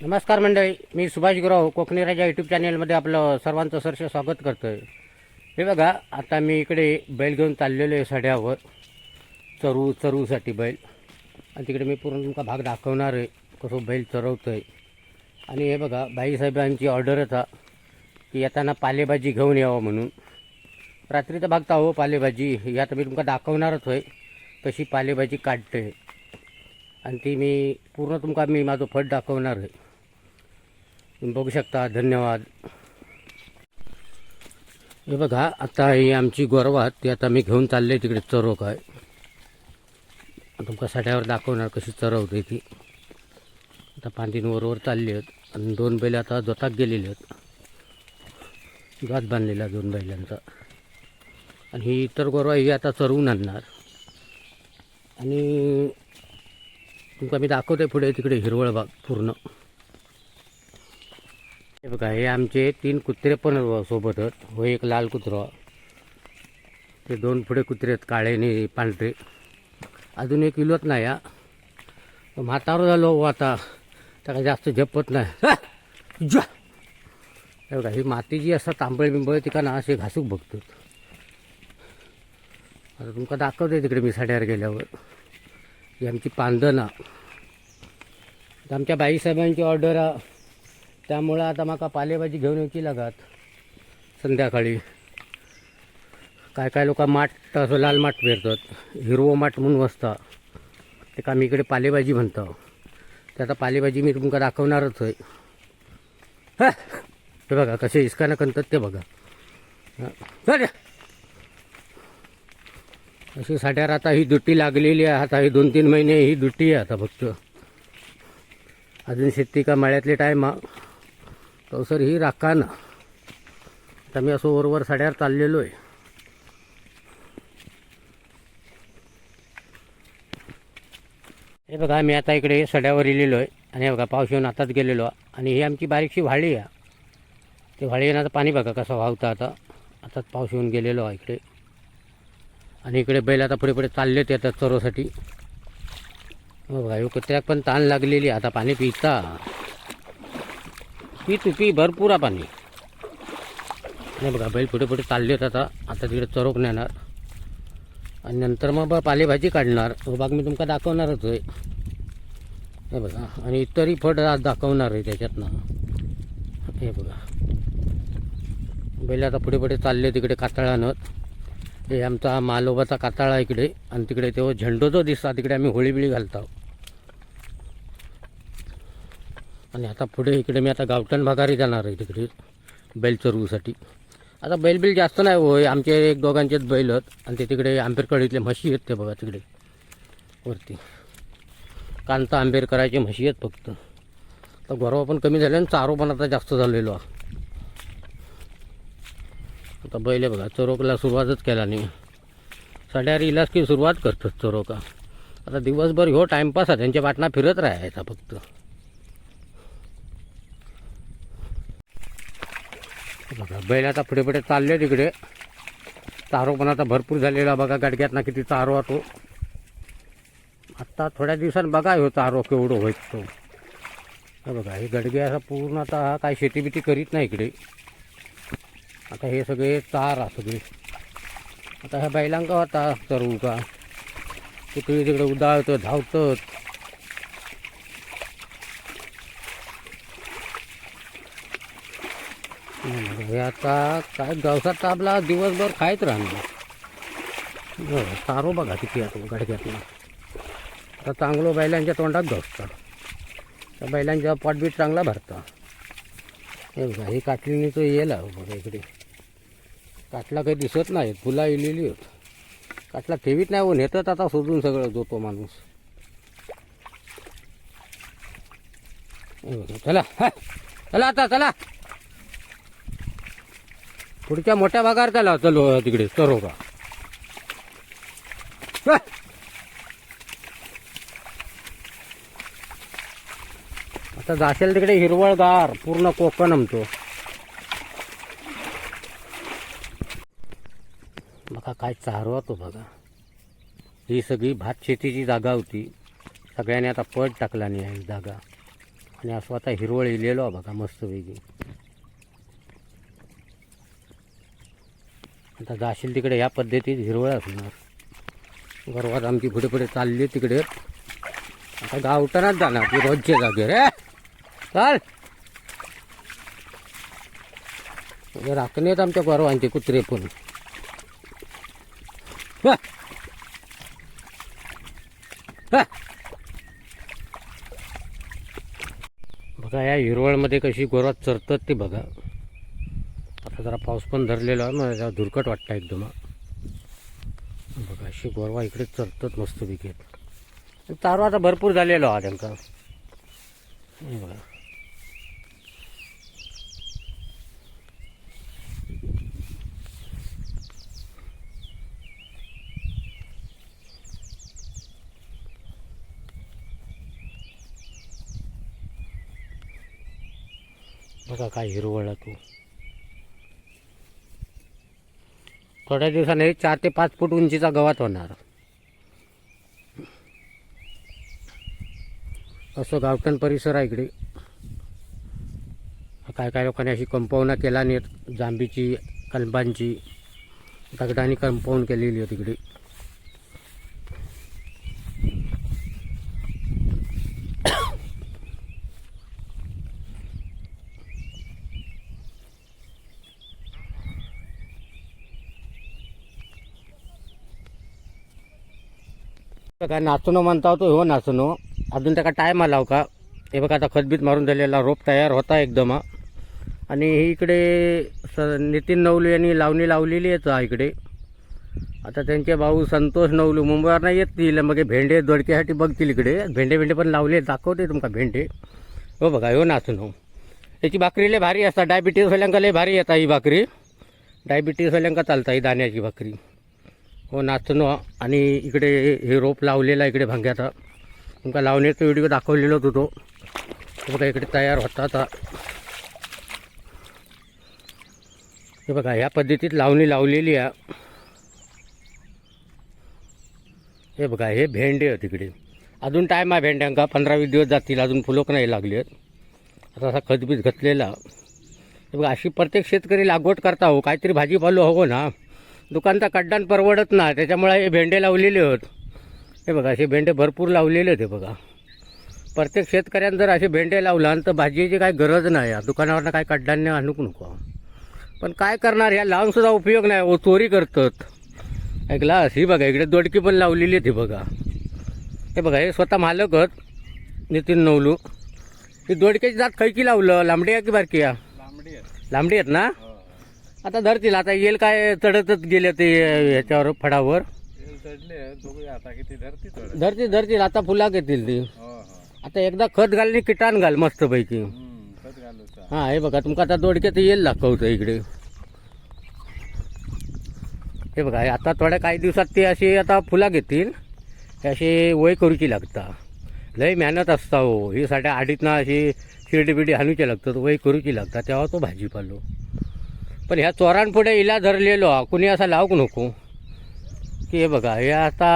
नमस्कार मंडळी मी सुभाष गुराव कोकणी राजा यूट्यूब चॅनेलमध्ये आपलं सर्वांचं सरस स्वागत करतो आहे हे बघा आता मी इकडे बैल घेऊन चाललेलो आहे सड्यावर. चरू चरूसाठी बैल. आणि तिकडे मी पूर्ण तुमका भाग दाखवणार आहे कसं बैल चरवतो आहे आणि हे बघा बाईसाहेबांची ऑर्डर होता की येताना पालेभाजी घेऊन यावं म्हणून. रात्रीचा भाग हो पालेभाजी ही आता मी तुमका दाखवणारच होय कशी पालेभाजी काढते आणि ती मी पूर्ण तुमका मी माझं फट दाखवणार आहे. तुम्ही बघू शकता धन्यवाद. हे बघा आता ही आमची गोरवात ती आता मी घेऊन चालले तिकडे चरो काय तुमका साठ्यावर दाखवणार कशी चरवते ती. आता पांदींवरवर चालली आहेत आणि दोन बैल आता जोताक गेलेले आहेत. गात बांधलेला दोन बैलांचा. आणि ही इतर गोरवा ही आता चरवून आणणार. आणि तुमका मी दाखवते पुढे तिकडे हिरवळ बाग पूर्ण. हे बघा हे आमचे तीन कुत्रे पण सोबतच हो एक लाल कुत्रा. ते दोन पुढे कुत्रे आहेत काळे आणि पांढरे. अजून एक इलोत नाही हा. म्हातारो झालो हो आता. त्याला जास्त झपत नाही. जा! हे बघा ही माती जी असं तांबळ बिंबळ तिका ना असे घासूक बघतो आता तुमका दाखवते तिकडे मी साड्यावर गेल्यावर. ही आमची पांदना आमच्या बाईसाहेबांची ऑर्डर त्यामुळं आता माका पालेभाजी घेऊन येऊची लागत संध्याकाळी. काय काय लोक माठ असं लाल माठ पेरतात. हिरवो माठ म्हणून असता ते का मी इकडे पालेभाजी म्हणतो. ते आता पालेभाजी मी तुमका दाखवणारच आहे हां! ते बघा कसे इस्कानं कंतात ते बघा. अशी साड्यावर आता ही दुट्टी लागलेली आहे. आता ही दोन तीन महिने ही दुट्टी आहे आता फक्त. अजून शेती का मळ्यातले टाईम सर ही राखा ना आता मी असं वरवर साड्यावर चाललेलो आहे हे बघा मी आता इकडे सड्यावर इलेलो आहे आणि हे बघा पाऊस येऊन आताच गेलेलो. आणि ही आमची बारीकशी व्हाळी आहे. ते व्हाळी येऊन आता पाणी बघा कसं वाहतं आता. आताच पाऊस येऊन गेलेलो आहे इकडे. आणि इकडे बैल आता पुढे पुढे चालले ते आता चरोसाठी हो बघा ह्यो कुत्र्याक पण ताण लागलेली आता पाणी पिता. पी तू पी भरपूर आहे पाणी नाही बघा बैल पुढे पुढे चालले होते आता. आता तिकडे चरोक नेणार. आणि नंतर मग पालेभाजी काढणार. तो भाग मी तुमका दाखवणारच आहे हे बघा आणि इतरही फट आज दाखवणार आहे त्याच्यातनं. हे बघा. बैल आता पुढे पुढे चालले तिकडे कातळानं. हे आमचा मालोबाचा काताळा इकडे. आणि तिकडे तो झेंडो जो दिसता. तिकडे आम्ही होळी बिळी घालतो. आणि आता पुढे इकडे मी आता गावठण भागारी जाणार आहे तिकडे बैल चरवूसाठी आता बैल बिल जास्त नाही होय आमचे एक दोघांचेच बैल आहेत. आणि ते तिकडे आंबेरकडीतले म्हशी आहेत ते बघा तिकडे. वरती. कांता आंबेरकरायचे म्हशी आहेत फक्त. तर गोरवा पण कमी झाले आणि चारो पण आता जास्त झालेलो आता बैल आहे बघा चरोकला सुरुवातच केला नाही. साड्यावर इलाज की सुरुवात करतात चरोका. आता दिवसभर ह्यो टाईमपास आहे त्यांच्या वाटणा फिरत राहायचा फक्त. बघा बैल आता पुढे पुढे चालले तिकडे चारो पण आता भरपूर झालेला बघा गाडग्यात ना किती चारो तो. आत्ता थोड्या दिवसांनी बघा हो चारो केवढं होईल तो. हे बघा हे गडगे असा पूर्ण आता हा काय शेती बिती करीत नाही इकडे. आता हे सगळे चार सगळे. आता ह्या बैलांका होता चरवू का तिकडे तिकडे उदाळतं धावतं हे आता काय गवसात आपला दिवसभर खायच राहणार. हो, चारो बघा किती आता तो गडग्यातला. आता चांगलं बैलांच्या तोंडात घसतात त्या बैलांच्या पोटबीट चांगला भरता. हे बघा ही काटलीने तो येईल बघा इकडे. काटला काही दिसत नाही फुला इलेली होत काटला ठेवीत नाही हो नेतात आता सोडून सगळं जो तो माणूस. हे बघा, चला चला आता चला. पुढच्या मोठ्या भागावर चला चलो तिकडे चरो का? आता जासेल तिकडे हिरवळगार पूर्ण कोकण आमतो बघा काय चारवा तो बघा. ही सगळी भात शेतीची जागा होती. सगळ्यांनी आता पट टाकला नाही जागा. आणि असं आता हिरवळ इलेलो बघा मस्तपैकी आता जाशील तिकडे ह्या पद्धतीत हिरवळ असणार. गर्वात आमची पुढे पुढे चालली तिकडे. आता गावठाणाच जाणार ती रोजच्या जागे रे. चाल. म्हणजे आहेत आमच्या गोरवांचे कुत्रे पण. बघा या हिरवळमध्ये कशी गोरवात चरतात ते बघा. आता जरा पाऊस पण धरलेला आहे मग जरा धुरकट वाटतं एकदम. बघा अशी गोरवा इकडे चरतात मस्त पिकेत तारो आता भरपूर झालेलो हा त्यांका बघा. बघा काय हिरवळ तू. थोड्या दिवसाने चार ते पाच फूट उंचीचा गवात होणार. असं गावठण परिसर आहे इकडे. काय काय लोकांनी अशी कंपाऊंड केला नाही जांबीची कलबांची दगडाने कंपाऊंड केलेली आहे तिकडे काय नाचणं म्हणता तो हो नाचणं. अजून त्याका टाईम आला हो का? हे बघा आता खतबीत मारून झालेला रोप तयार होता एकदम. आणि ही इकडे स नितीन नवलू यांनी लावणी लावलेली आहे इकडे. आता त्यांचे भाऊ संतोष नवलू मुंबईवरनं येतील मग भेंडे दोडक्यासाठी बघतील इकडे. भेंडे भेंडे पण लावले दाखवते तुमका भेंडे. हो बघा हो नाचणं. याची भाकरी लय भारी असतात. डायबिटीज वाल्यांका लय भारी येतात ही भाकरी. डायबिटीज वाल्यांका चालता ही दाण्याची भाकरी. हो नाचणं आणि इकडे हे रोप लावलेला आहे इकडे भांग्याचा तुमका लावण्याचा व्हिडिओ दाखवलेला होतो. तो बघा इकडे तयार होता आता. हे बघा ह्या पद्धतीत लावणी लावलेली आहे. हे बघा हे भेंडे आहेत तिकडे अजून टाईम आहे भेंड्यांका पंधरा वीस दिवस जातील अजून फुलं नाही लागली आहेत. आता असा खतबीज घातलेला. हे बघा अशी प्रत्येक शेतकरी लागवड करता हो काहीतरी भाजीपालो हवं ना. दुकानचा कड्डान परवडत ना त्याच्यामुळे हे भेंडे लावलेले आहेत हे बघा असे भेंडे भरपूर लावलेले आहेत हे बघा. प्रत्येक शेतकऱ्यानं जर असे भेंडे लावला तर भाजीची काही गरज नाही. आहे दुकानावरनं काय कड्डाने आणूक नको. पण काय करणार? ह्या लावून सुद्धा उपयोग नाही. ओ चोरी करतात. ऐकला ही बघा इकडे दोडकी पण लावलेली आहेत हे बघा. हे बघा हे स्वतः मालक आहेत. नितीन नवलू. ही दोडक्याची जात खैकी लावलं? लांबडी आहे की बारकी लांबडी आहे. लांबडी आहेत ना? हो. आता धरतील. आता येईल काय चढतच गेले ते ह्याच्यावर फडावर. धरती धरतील धरतील. आता फुला घेतील ती. आता एकदा खत घाल आणि किटाण घाल मस्तपैकी. पैकी हा हे बघा तुमका आता दोडक्यात येईल दाखवतं इकडे. हे बघा आता थोड्या काही दिवसात ते असे आता फुला घेतील हे असे वय करूची लागता. लय मेहनत असता हो. ही साठ्या आडीतनं अशी शिर्डी बिडी हाणूची लागतात वय करूची लागता. तेव्हा तो भाजीपालो. पण ह्या चोरांपुढे इला धरलेलो हा कुणी असा लावूक नको. की हे बघा हे आता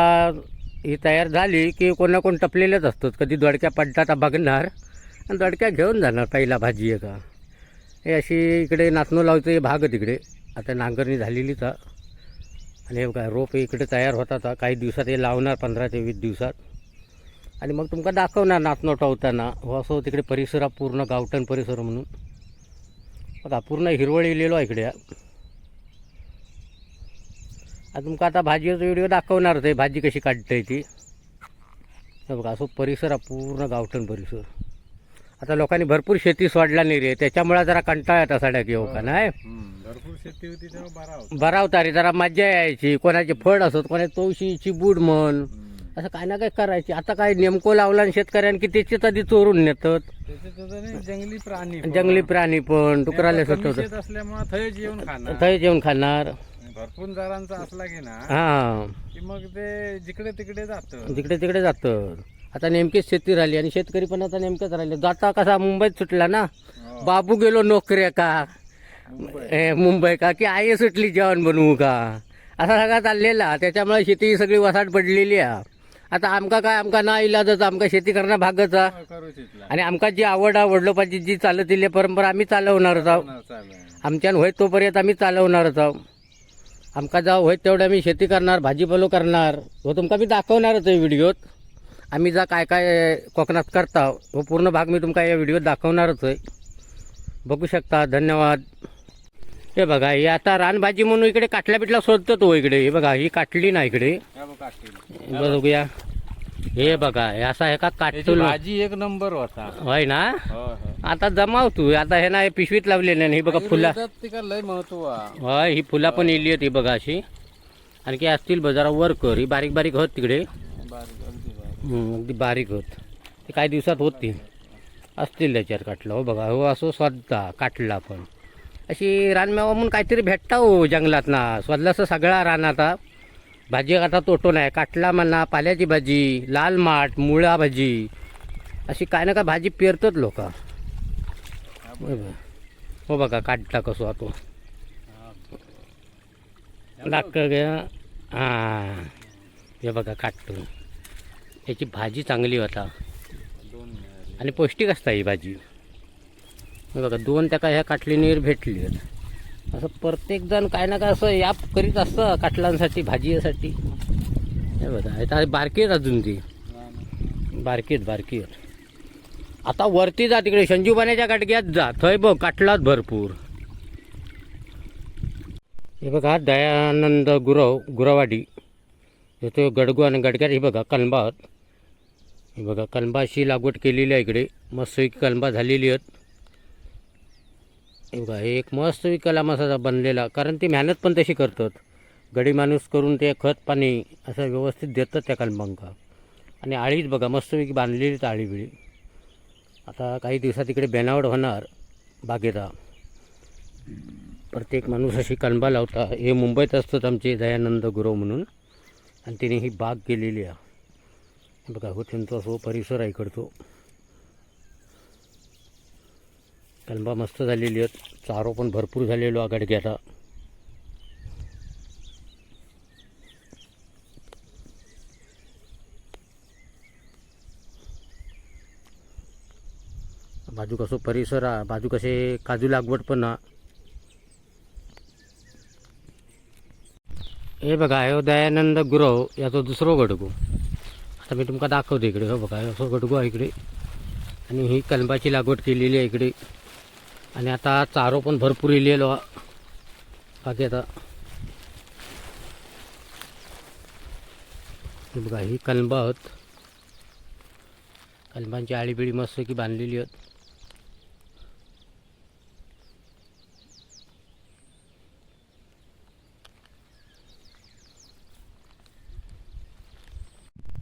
ही तयार झाली की कोण ना कोण टपलेलेच असतात कधी दडक्या पडतात बघणार आणि दडक्या घेऊन जाणार पहिला भाजी आहे का हे अशी इकडे नाचणं लावचं हे भाग तिकडे. आता नांगरणी झालेलीच आणि हे बघा रोप इकडे तयार होतात. काही दिवसात हे लावणार पंधरा ते वीस दिवसात. आणि मग तुमका दाखवणार नाचणं ठेवताना हो असं तिकडे परिसर हा पूर्ण गावठण परिसर म्हणून. बघा पूर्ण हिरवळ इलेलो आहे इकडे. आता तुमका आता भाजीचा व्हिडिओ दाखवणारच आहे भाजी कशी काढता ती. हे बघा असं परिसर पूर्ण गावठण परिसर. आता लोकांनी भरपूर शेती सोडला नाही रे त्याच्यामुळे जरा कंटाळा येतात सड्या घेऊ का नाही भरपूर शेती होती तेव्हा बरा होता. होता रे जरा मजा यायची. कोणाचे फळ असत कोणाची तवशीची बूड म्हण. असं काय ना काय करायची. आता काय नेमकं लावला आणि शेतकऱ्यांनी की त्याचे आधी चोरून नेतात. जंगली प्राणी. जंगली प्राणी पण डुकराले शेत असल्यामुळे येऊन खाणार. थंय जेवण खाणार. भरपूर जरांचा असला की ना हा. की मग ते जिकडे तिकडे जात. जिकडे तिकडे जातं. आता नेमकीच शेती राहिली आणि शेतकरी पण आता नेमकेच राहिले. जाता कसा मुंबईत सुटला ना? बाबू गेलो नोकऱ्या का? ए, मुंबई का? की आई सुटली जेवण बनवू का? असा सगळा चाललेला. त्याच्यामुळे शेती सगळी वसाट पडलेली आहे. आता आमका काय आमका ना इलाजच आमका शेती करणं भागचा आणि आमका जी आवड आहे वडलोपाची जी चालत इली परंपरा आम्ही चालवणारच आहोत. आमच्यान होय तोपर्यंत आम्ही चालवणारच आहोत आमका जाऊ होय तेवढं आम्ही शेती करणार भाजीपालो करणार हो तुमका मी दाखवणारच आहे व्हिडिओत. आम्ही जा काय काय कोकणात करता हो पूर्ण भाग मी तुमका या व्हिडिओत दाखवणारच आहे. बघू शकता धन्यवाद. हे बघा हे आता रानभाजी म्हणून इकडे काटल्या पिटला शोधतो तो इकडे. हे बघा ही काटली ना इकडे. हे. बघूया. हे बघा हे असा हे का काटतो भाजी एक नंबर होता. होय ना? हो, हो. आता जमाव तू आता हे ना हे पिशवीत लावलेले नाही बघा फुला लय महत्त्व. होय ही फुला पण इली आहेत ही बघा अशी. आणखी असतील बघ जरा वर कर. ही बारीक बारीक होत तिकडे. अगदी बारीक. हम्म, अगदी बारीक होत. ते काही दिवसात होतील असतील त्याच्यावर काटलं हो बघा. हो असं स्वतः काटला पण. अशी रानमेवा म्हणून काहीतरी भेटता हो जंगलात ना स्वतःचं सगळा रान आता. भाजी आता तोटो नाही. काटला म्हणा पाल्याची भाजी लाल माठ मुळा भाजी. अशी काय ना काय भाजी पेरतोच लोक. हो बघा काढता कसो आता. दाख हां. हे बघा काटतो. याची भाजी चांगली होता आणि पौष्टिक असता ही भाजी. हे बघा दोन त्या काय ह्या काटलीनीर भेटली आहेत. असं प्रत्येक जण काय ना काय असं याप करीत असतं काटलांसाठी भाजीसाठी. हे बघा आता बारकी आहेत अजून ती. बारकी आहेत बारकी आहेत. आता वरती जा तिकडे संजीवबाण्याच्या गाडग्यात जा. थंय बघ काटलात भरपूर. हे बघा दयानंद गुरव गुरवाडी. येतो गडगू आणि गडग्यात. हे बघा कलंबा हे बघा कलंबाची लागवड केलेली आहे इकडे. मस्त कलंबा झालेली आहेत. बघा हे एक मस्त कलाम असा बनलेला कारण ती मेहनत पण तशी करतात. गडी माणूस करून ते खत पाणी असं व्यवस्थित देतात त्या कलमांका. आणि आळीच बघा मस्तपैकी बांधलेलीच आळी बिळी. आता काही दिवसात इकडे बेनावड होणार बागेचा प्रत्येक माणूस अशी कणबा लावता. हे मुंबईत असतात आमचे दयानंद गुरव म्हणून. आणि तिने ही बाग केलेली आहे. बघा हो त्यांचा असो परिसर आहे इकडतो कलंबा मस्त झालेली आहेत. चारो पण भरपूर झालेलो गडग्याचा बाजू कसो परिसर हा बाजू कसे काजू लागवड पण हा हे बघा हे दयानंद गुरव याचा दुसरो गडगो आता मी तुमका दाखवतो इकडे हो बघा असं गडगो आहे इकडे. आणि ही कलंबाची लागवड केलेली आहे इकडे. आणि आता चारो पण भरपूर इलेलो. बाकी आता हे बघा ही कलंबा आहोत. कलंबांची आळीबिळी मस्त की बांधलेली आहेत.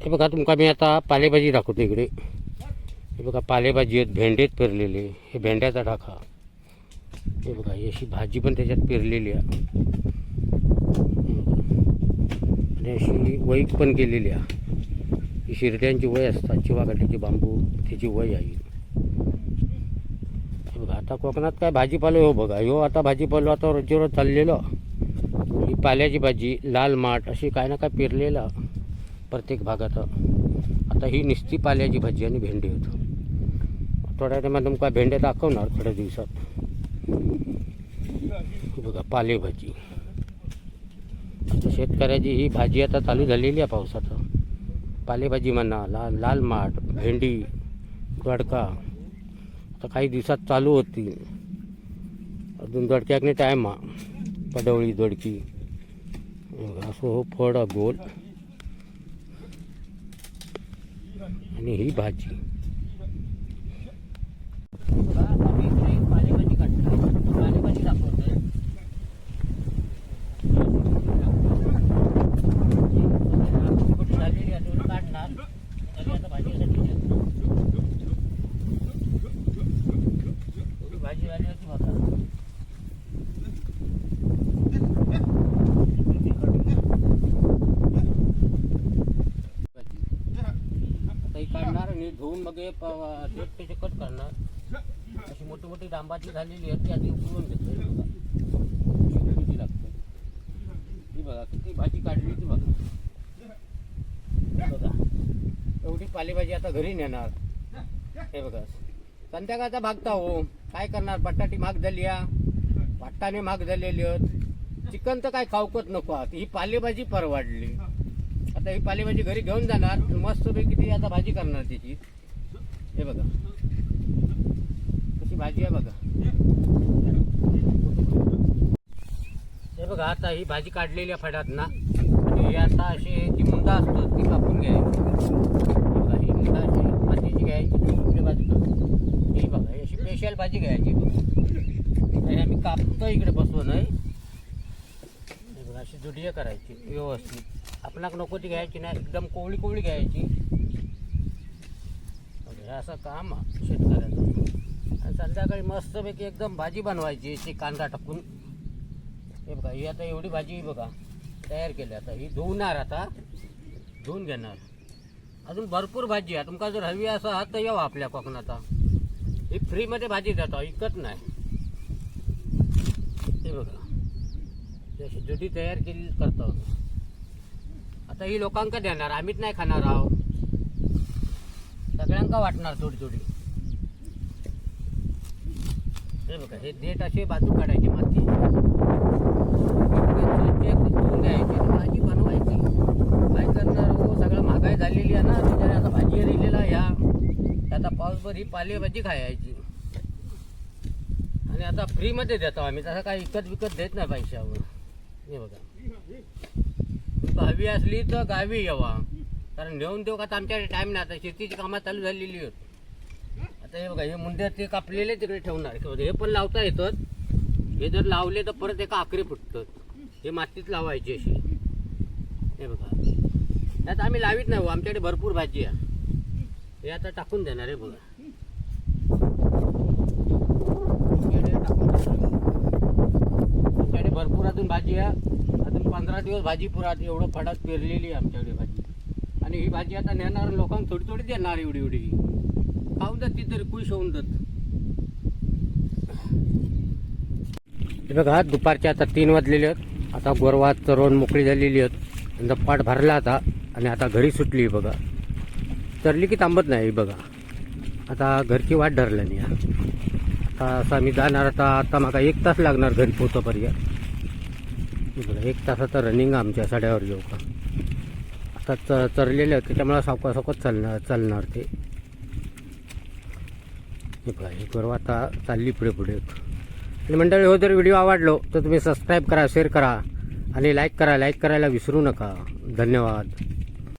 हे बघा तुमका मी आता पालेभाजी दाखवतो इकडे. हे बघा पालेभाजी आहेत भेंडेत पेरलेले. हे भेंड्याचा टाका हे बघा अशी भाजी पण त्याच्यात पेरलेली आहे. आणि अशी वय पण केलेली आहे. ही शिरड्यांची वय असतात चिवाकाठीची बांबू त्याची वय आहे बघा आता कोकणात काय भाजीपालो हो बघा. हो आता भाजीपालो आता रोजच्या रोज चाललेलो. ही पाल्याची भाजी लाल माठ अशी काय ना काय पेरलेलं प्रत्येक भागात. आता ही निस्ती पाल्याची भाजी आणि भेंडी होतं थोड्या टायमात तुमका भेंड्या दाखवणार थोड्या दिवसात. बघा पालेभाजी. आता शेतकऱ्याची ही भाजी आता चालू झालेली आहे पावसाचं पालेभाजी म्हणा लाल लाल माठ भेंडी दोडका. आता काही दिवसात चालू होती अजून दोडक्याकने नाही हा पडवळी दोडकी. असं हो फळ गोल. आणि ही भाजी आली होती बघा आता ही उकळून मग हे प- त्याचे कट करणार. अशी मोठी मोठी डांबाची झालेली आहे ती आधी उकळून घेतो हे बघा. अशी किती लागते. ही बघा किती भाजी काढली ती बघा. हे बघा पालेभाजी आता घरी नेणार. हे बघा. संध्याकाळचा भागता हो काय करणार? बटाटी महाग झाली या. वाटाणे महाग झालेली आहेत. चिकन तर काय खाऊकत नको आहात. ही पालेभाजी परवाडली. आता ही पालेभाजी घरी घेऊन जाणार. मस्तपैकी ती आता भाजी करणार त्याची हे बघा. कशी भाजी आहे बघा. हे बघा आता ही भाजी काढलेली आहे फडात ना आणि आता अशी जी मुंदा असतो ती कापून घ्यायची. बघा, ही मुंदा अशी मातीची घ्यायची दुसऱ्या बाजूला. ही बघा ही अशी स्पेशल भाजी घ्यायची बघा. आम्ही कापतो इकडे बसवून हे. बघा अशी जुडिया करायची व्यवस्थित. आपणाक नको ती घ्यायची नाही एकदम कोवळी कोवळी घ्यायची. हे असं काम शेतकऱ्यांचं. शेतकऱ्याचं आणि संध्याकाळी मस्तपैकी एकदम भाजी बनवायची ती कांदा टाकून. हे बघा ही आता एवढी भाजी बघा तयार केली आता. ही धुवणार आता. धुवून घेणार. अजून भरपूर भाजी आहे. तुमका जर हवी असं आहात तर यावं आपल्या कोकणात. ही फ्रीमध्ये भाजी देतो विकत नाही. हे बघा. ही अशी दुधी तयार केली करतो. आता ही लोकांका देणार आम्हीच नाही खाणार आहोत सगळ्यांका वाटणार थोडी थोडी. हे बघा हे देठ असे बाजू काढायचे माती. धुवून घ्यायची. भाजी बनवायची. काय करणार हो सगळं महागाई झालेली आहे ना त्याच्याने आता भाजी राहिलेला ह्या आता पाऊसभर ही पालेभाजी खायची. आणि आता फ्रीमध्ये देतो आम्ही तसं काही विकत विकत देत नाही पैशावर. हे बघा. तुमका हवी असली तर गावी यावा. कारण नेऊन देऊ का आता आमच्याकडे टाईम नाही. आता शेतीची कामं चालू झालेली आहेत. आता हे बघा हे मुंड्यात ते कापलेले तिकडे ठेवणार. हे पण लावता येतात. हे जर लावले तर परत एका आकरे फुटतात. हे मातीत लावायची अशी. हे बघा. त्यात आम्ही लावीत नाही हो. आमच्याकडे भरपूर भाजी आहे. हे आता टाकून देणार आहे बघा. आमच्याकडे भरपूर अजून भाजी आहे. अजून पंधरा दिवस भाजी पुरात एवढं फडात पेरलेली आहे आमच्याकडे भाजी. आणि ही भाजी आता नेणार लोकांना थोडी थोडी देणार एवढी एवढी. खाऊन जात ती तरी खुश होऊन जात. हे बघा दुपारचे आता तीन वाजलेले आहेत. आता गोरवात चरवून मोकळी झालेली आहेत. दप्पाट भरला आता आणि आता घरी सुटली बघा. चरली की थांबत नाही बघा. आता घरची वाट धरल्याने आता असं आम्ही जाणार आता आता मला एक तास लागणार घरी पोहोचोपर्यंत. बघा एक तासाचं रनिंग आमच्या साड्यावर येऊ का? आता च तरलेले आहेत त्याच्यामुळे सावका सावकाश चालणार चालणार ते. हे बघा हे आता चालली पुढे पुढे. आणि मंडळी हो जर व्हिडिओ आवडलो तर तुम्ही सबस्क्राईब करा शेअर करा आणि लाईक करा लाईक करायला विसरू नका. धन्यवाद.